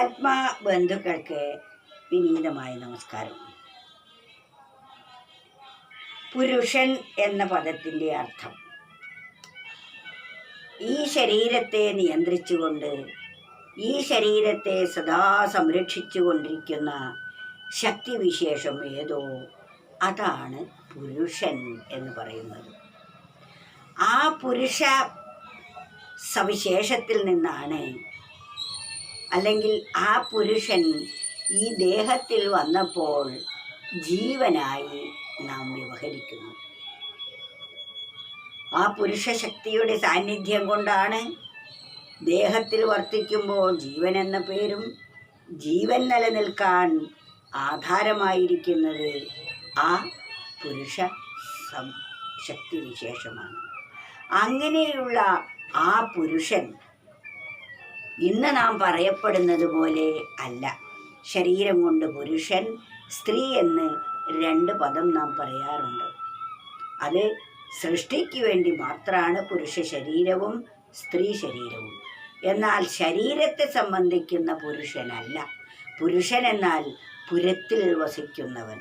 ആത്മാ ബന്ധുക്കൾക്ക് വിനീതമായ നമസ്കാരം. പുരുഷൻ എന്ന പദത്തിന്റെ അർത്ഥം. ഈ ശരീരത്തെ നിയന്ത്രിച്ചുകൊണ്ട് ഈ ശരീരത്തെ സദാ സംരക്ഷിച്ചു കൊണ്ടിരിക്കുന്ന ശക്തിവിശേഷം ഏതോ അതാണ് പുരുഷൻ എന്ന് പറയുന്നത്. ആ പുരുഷ സവിശേഷത്തിൽ നിന്നാണ് അല്ലെങ്കിൽ ആ പുരുഷൻ ഈ ദേഹത്തിൽ വന്നപ്പോൾ ജീവനായി നാം വ്യവഹരിക്കുന്നു. ആ പുരുഷ ശക്തിയുടെ സാന്നിധ്യം കൊണ്ടാണ് ദേഹത്തിൽ വർത്തിക്കുമ്പോൾ ജീവൻ എന്ന പേരും ജീവൻ നിലനിൽക്കാൻ ആധാരമായിരിക്കുന്നത് ആ പുരുഷ ശക്തി വിശേഷമാണ്. അങ്ങനെയുള്ള ആ പുരുഷൻ ഇന്ന് നാം പറയപ്പെടുന്നത് പോലെ അല്ല. ശരീരം കൊണ്ട് പുരുഷൻ സ്ത്രീ എന്ന് രണ്ട് പദം നാം പറയാറുണ്ട്. അത് സൃഷ്ടിക്ക് വേണ്ടി മാത്രമാണ് പുരുഷ ശരീരവും സ്ത്രീ ശരീരവും. എന്നാൽ ശരീരത്തെ സംബന്ധിക്കുന്ന പുരുഷനല്ല. പുരുഷൻ എന്നാൽ പുരത്തിൽ വസിക്കുന്നവൻ.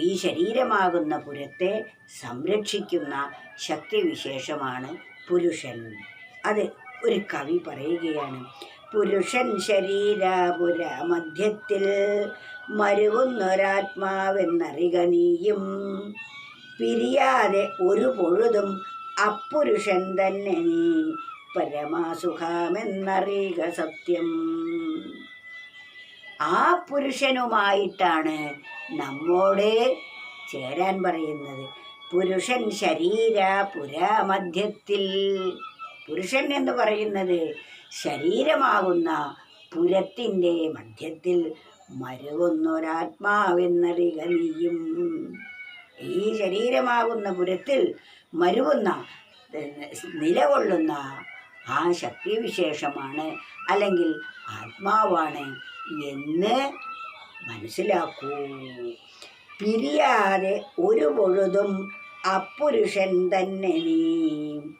ഈ ശരീരമാകുന്ന പുരത്തെ സംരക്ഷിക്കുന്ന ശക്തിവിശേഷമാണ് പുരുഷൻ. അത് ഒരു കവി പറയുകയാണ്. പുരുഷൻ ശരീരപുര മധ്യത്തിൽ മരുകുന്നൊരാത്മാവെന്നറിക നീയും പിരിയാതെ ഒരു പൊഴുതും അപ്പുരുഷൻ തന്നെ നീ പരമാസുഖമെന്നറിയുക സത്യം. ആ പുരുഷനുമായിട്ടാണ് നമ്മോട് ചേരാൻ പറയുന്നത്. പുരുഷൻ ശരീര പുരാമധ്യത്തിൽ പുരുഷൻ എന്ന് പറയുന്നത് ശരീരമാകുന്ന പുരത്തിന്റെ മധ്യത്തിൽ മരുവുന്നൊരാത്മാവെന്നറിക നീയും ഈ ശരീരമാകുന്ന പുരത്തിൽ മരുവുന്ന നിലകൊള്ളുന്ന ആ ശക്തിവിശേഷമാണ് അല്ലെങ്കിൽ ആത്മാവാണ് എന്ന് മനസ്സിലാക്കൂ. പിരിയാതെ ഒരു പൊഴുതും അപ്പുരുഷൻ തന്നെ നീ.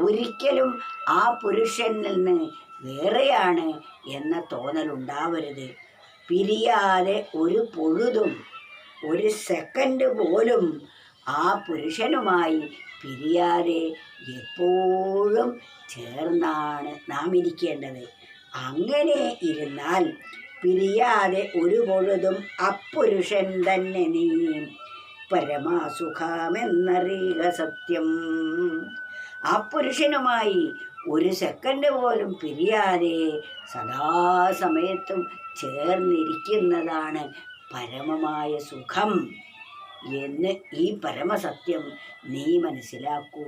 ഒരിക്കലും ആ പുരുഷനിൽ നിന്ന് വേറെയാണ് എന്ന തോന്നലുണ്ടാവരുത്. പിരിയാതെ ഒരു പൊഴുതും ഒരു സെക്കൻഡ് പോലും ആ പുരുഷനുമായി പിരിയാതെ എപ്പോഴും ചേർന്നാണ് നാം ഇരിക്കേണ്ടത്. അങ്ങനെ ഇരുന്നാൽ പിരിയാതെ ഒരു പൊഴുതും അപ്പുരുഷൻ തന്നെ നീ. പരമാസുഖമെന്നറിയുക സത്യം. ആ പുരുഷനുമായി ഒരു സെക്കൻഡ് പോലും പിരിയാതെ സദാസമയത്തും ചേർന്നിരിക്കുന്നതാണ് പരമമായ സുഖം എന്ന് ഈ പരമസത്യം നീ മനസ്സിലാക്കൂ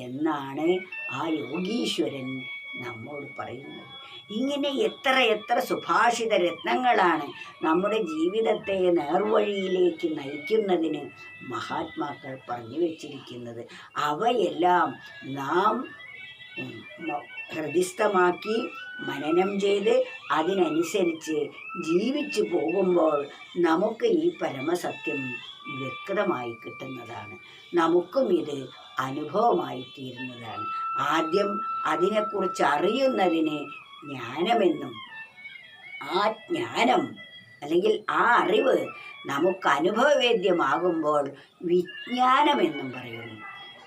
എന്നാണ് ആ യോഗീശ്വരൻ നമ്മോട് പറയുന്നത്. ഇങ്ങനെ എത്ര എത്ര സുഭാഷിത രത്നങ്ങളാണ് നമ്മുടെ ജീവിതത്തെ നേർവഴിയിലേക്ക് നയിക്കുന്നതിന് മഹാത്മാക്കൾ പറഞ്ഞു വച്ചിരിക്കുന്നത്. അവയെല്ലാം നാം ഹൃദിസ്ഥമാക്കി മനനം ചെയ്ത് അതിനനുസരിച്ച് ജീവിച്ചു പോകുമ്പോൾ നമുക്ക് ഈ പരമസത്യം വ്യക്തമായി കിട്ടുന്നതാണ്. നമുക്കും ഇത് അനുഭവമായി തീരുന്നതാണ്. ആദ്യം അതിനെക്കുറിച്ച് അറിയുന്നതിനെ ജ്ഞാനമെന്നും ആ ജ്ഞാനം അല്ലെങ്കിൽ ആ അറിവ് നമുക്ക് അനുഭവവേദ്യമാകുമ്പോൾ വിജ്ഞാനമെന്നും പറയുന്നു.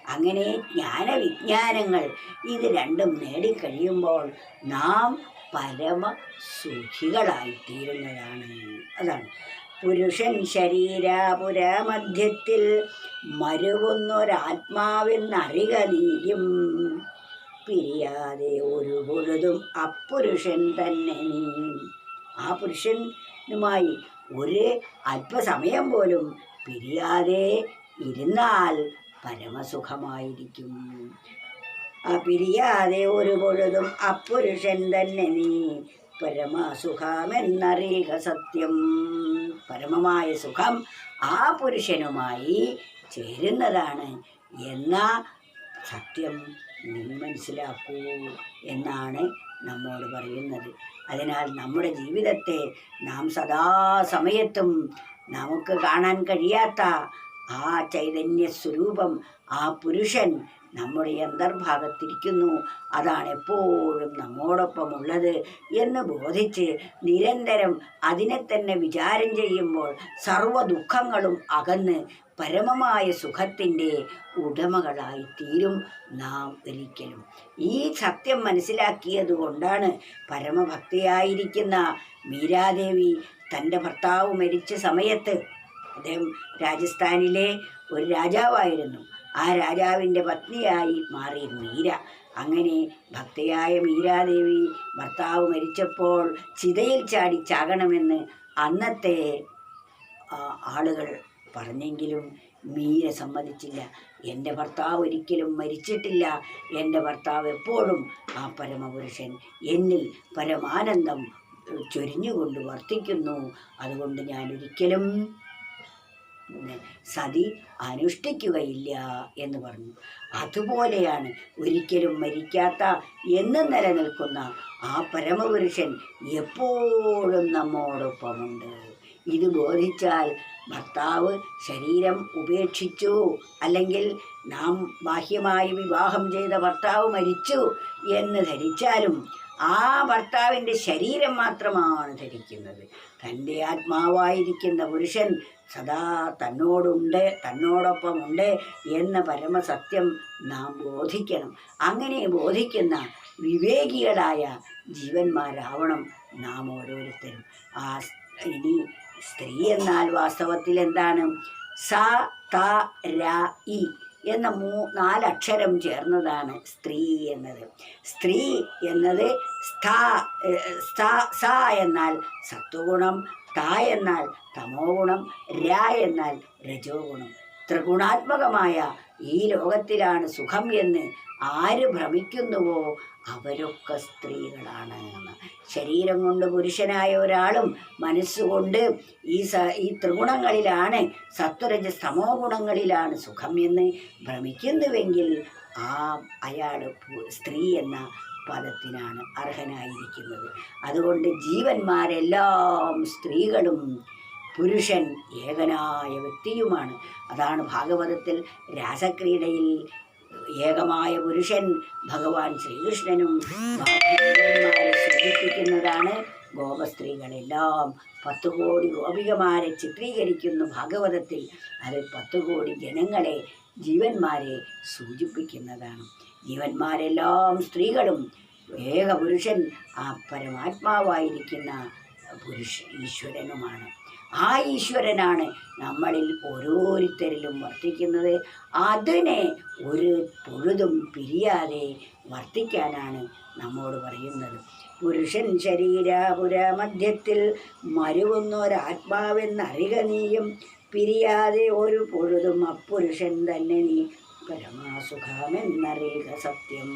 അങ്ങനെ ജ്ഞാനവിജ്ഞാനങ്ങൾ ഇത് രണ്ടും നേടിക്കഴിയുമ്പോൾ നാം പരമ സുഖികളായിത്തീരുന്നതാണ് അതാണ്. പുരുഷൻ ശരീരാപുരമധ്യത്തിൽ മരുവുന്നൊരാത്മാവെന്നറിക നീയും. പിരിയാതെ ഒരു പൊഴുതും അപ്പുരുഷൻ തന്നെ നീ. ആ പുരുഷനുമായി ഒരു അല്പസമയം പോലും പിരിയാതെ ഇരുന്നാൽ പരമസുഖമായിരിക്കും. ആ പിരിയാതെ ഒരു പൊഴുതും അപ്പുരുഷൻ തന്നെ നീ. പരമസുഖമെന്നറിയുക സത്യം. പരമമായ സുഖം ആ പുരുഷനുമായി ചേരുന്നതാണ്. എന്ന സത്യം? നീ മനസ്സിലാക്കൂ എന്നാണ് നമ്മോട് പറയുന്നത്. അതിനാൽ നമ്മുടെ ജീവിതത്തെ നാം സദാ സമയത്തും നമുക്ക് കാണാൻ കഴിയാത്ത ആ ചൈതന്യ സ്വരൂപം ആ പുരുഷൻ നമ്മുടെ അന്തർഭാഗത്തിരിക്കുന്നു. അതാണ് എപ്പോഴും നമ്മോടൊപ്പമുള്ളത് എന്ന് ബോധിച്ച് നിരന്തരം അതിനെ തന്നെ വിചാരം ചെയ്യുമ്പോൾ സർവ ദുഃഖങ്ങളും അകന്ന് പരമമായ സുഖത്തിന്റെ ഉടമകളായി തീരും നാം ഒരിക്കലും. ഈ സത്യം മനസ്സിലാക്കിയത് കൊണ്ടാണ് പരമഭക്തിയായിരിക്കുന്ന മീരാദേവി തന്റെ ഭർത്താവ് മരിച്ച സമയത്ത് അദ്ദേഹം രാജസ്ഥാനിലെ ഒരു രാജാവായിരുന്നു. ആ രാജാവിന്റെ പത്നിയായി മാറി മീര. അങ്ങനെ ഭക്തയായ മീരാദേവി ഭർത്താവ് മരിച്ചപ്പോൾ ചിതയിൽ ചാടി ചാകണമെന്ന് അന്നത്തെ ആളുകൾ പറഞ്ഞെങ്കിലും മീര സമ്മതിച്ചില്ല. എന്റെ ഭർത്താവ് ഒരിക്കലും മരിച്ചിട്ടില്ല. എന്റെ ഭർത്താവ് എപ്പോഴും ആ പരമപുരുഷൻ എന്നിൽ പരമാനന്ദം ചൊരിഞ്ഞുകൊണ്ട് വർത്തിക്കുന്നു. അതുകൊണ്ട് ഞാൻ ഒരിക്കലും സതി അനുഷ്ഠിക്കുകയില്ല എന്ന് പറഞ്ഞു. അതുപോലെയാണ് ഒരിക്കലും മരിക്കാത്ത എന്നും നിലനിൽക്കുന്ന ആ പരമപുരുഷൻ എപ്പോഴും നമ്മോടൊപ്പമുണ്ട്. ഇത് ബോധിച്ചാൽ ഭർത്താവ് ശരീരം ഉപേക്ഷിച്ചു അല്ലെങ്കിൽ നാം ബാഹ്യമായി വിവാഹം ചെയ്ത ഭർത്താവ് മരിച്ചു എന്ന് ധരിച്ചാലും ആ ഭർത്താവിന്റെ ശരീരം മാത്രമാണ് ധരിക്കുന്നത്. തന്റെ ആത്മാവായിരിക്കുന്ന പുരുഷൻ സദാ തന്നോടുണ്ട് തന്നോടൊപ്പമുണ്ട് എന്ന പരമസത്യം നാം ബോധിക്കണം. അങ്ങനെ ബോധിക്കുന്ന വിവേകികളായ ജീവന്മാരാവണം നാം ഓരോരുത്തരും. ആ ഇനി സ്ത്രീ എന്നാൽ വാസ്തവത്തിൽ എന്താണ്? സ ത ര ഇ. എന്ന മൂ നാലക്ഷരം ചേർന്നതാണ് സ്ത്രീ എന്നത്. സ്ത്രീ എന്നത് സ്ഥാ സ്ഥാ സ എന്നാൽ സത്വഗുണം ത എന്നാൽ തമോ ഗുണം ര എന്നാൽ രജോ ഗുണം ത്രിഗുണാത്മകമായ ഈ ലോകത്തിലാണ് സുഖം എന്ന് ആര് ഭ്രമിക്കുന്നുവോ അവരൊക്കെ സ്ത്രീകളാണ് ശരീരം കൊണ്ട് പുരുഷനായ ഒരാളും മനസ്സുകൊണ്ട് ഈ സ ഈ ത്രിഗുണങ്ങളിലാണ് സത്വരജ സമോ ഗുണങ്ങളിലാണ് സുഖം എന്ന് ഭ്രമിക്കുന്നുവെങ്കിൽ ആ അയാൾ സ്ത്രീ എന്ന പദത്തിനാണ് അർഹനായിരിക്കുന്നത്. അതുകൊണ്ട് ജീവന്മാരെല്ലാം സ്ത്രീകളും പുരുഷൻ ഏകനായ വ്യക്തിയുമാണ്. അതാണ് ഭാഗവതത്തിൽ രാസക്രീഡയിൽ ഏകമായ പുരുഷൻ ഭഗവാൻ ശ്രീകൃഷ്ണനും സൂചിപ്പിക്കുന്നതാണ്. ഗോപസ്ത്രീകളെല്ലാം പത്തു കോടി ഗോപികമാരെ ചിത്രീകരിക്കുന്നു ഭാഗവതത്തിൽ. അത് പത്തു കോടി ജനങ്ങളെ ജീവന്മാരെ സൂചിപ്പിക്കുന്നതാണ്. ജീവന്മാരെല്ലാം സ്ത്രീകളും ഏക പുരുഷൻ ആ പരമാത്മാവായിരിക്കുന്ന പുരുഷ ഈശ്വരനുമാണ്. ആ ഈശ്വരനാണ് നമ്മളിൽ ഓരോരുത്തരിലും വർത്തിക്കുന്നത്. അതിനെ ഒരു പൊഴുതും പിരിയാതെ വർത്തിക്കാനാണ് നമ്മോട് പറയുന്നത്. പുരുഷൻ ശരീരാപുര മധ്യത്തിൽ മരുവുന്നൊരാത്മാവെന്നറിക നീയും. പിരിയാതെ ഒരു പൊഴുതും അപ്പുരുഷൻ തന്നെ നീ പരമാസുഖമെന്നറിയുക സത്യം.